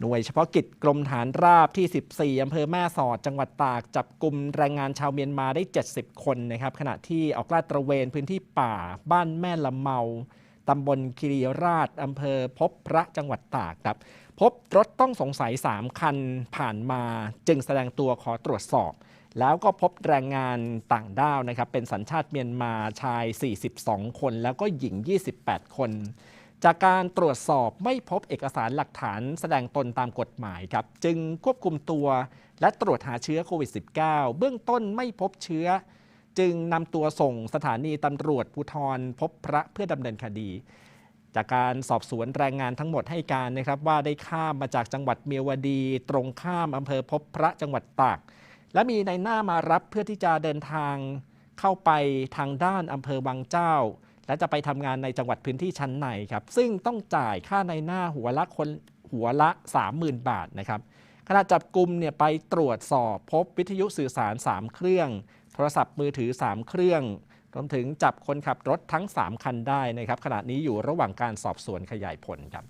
หน่วยเฉพาะกิจกรมฐานราบที่ 14 อำเภอแม่สอด จังหวัดตาก จับกลุ่มแรงงานชาวเมียนมาได้ 70 คนนะครับ ขณะที่ออกลาดตระเวนพื้นที่ป่าบ้านแม่ละเมา ตำบลคีรีราช อำเภอพบพระจังหวัดตากครับ พบรถต้องสงสัย 3 คันผ่านมา จึงแสดงตัวขอตรวจสอบ แล้วก็พบแรงงานต่างด้าวนะครับ เป็นสัญชาติเมียนมาชาย 42 คน แล้วก็หญิง 28 คน จากการตรวจสอบไม่พบเอกสารหลักฐานแสดงตนตามกฎหมายครับ จึงควบคุมตัวและตรวจหาเชื้อโควิด -19 เบื้องต้นไม่พบเชื้อ จึงนำตัวส่งสถานีตำรวจภูธรพบพระเพื่อดำเนินคดี จากการสอบสวนแรงงานทั้งหมดให้การนะครับว่าได้ข้ามมาจากจังหวัดเมียวดี ตรงข้ามอำเภอพบพระจังหวัดตาก และมีในหน้ามารับเพื่อที่จะเดินทางเข้าไปทางด้านอำเภอวังเจ้า และจะไปทำงานในจังหวัดพื้นที่ชั้นในครับ ซึ่งต้องจ่ายค่าในหน้าหัวละคนหัวละ 30,000 บาทนะครับขณะจับกลุ่มเนี่ยไปตรวจสอบพบวิทยุสื่อสาร 3 เครื่อง โทรศัพท์มือถือ 3 เครื่องรวมถึงจับคนขับรถทั้ง 3 คันได้นะครับขณะนี้อยู่ระหว่างการสอบสวนขยายผลครับ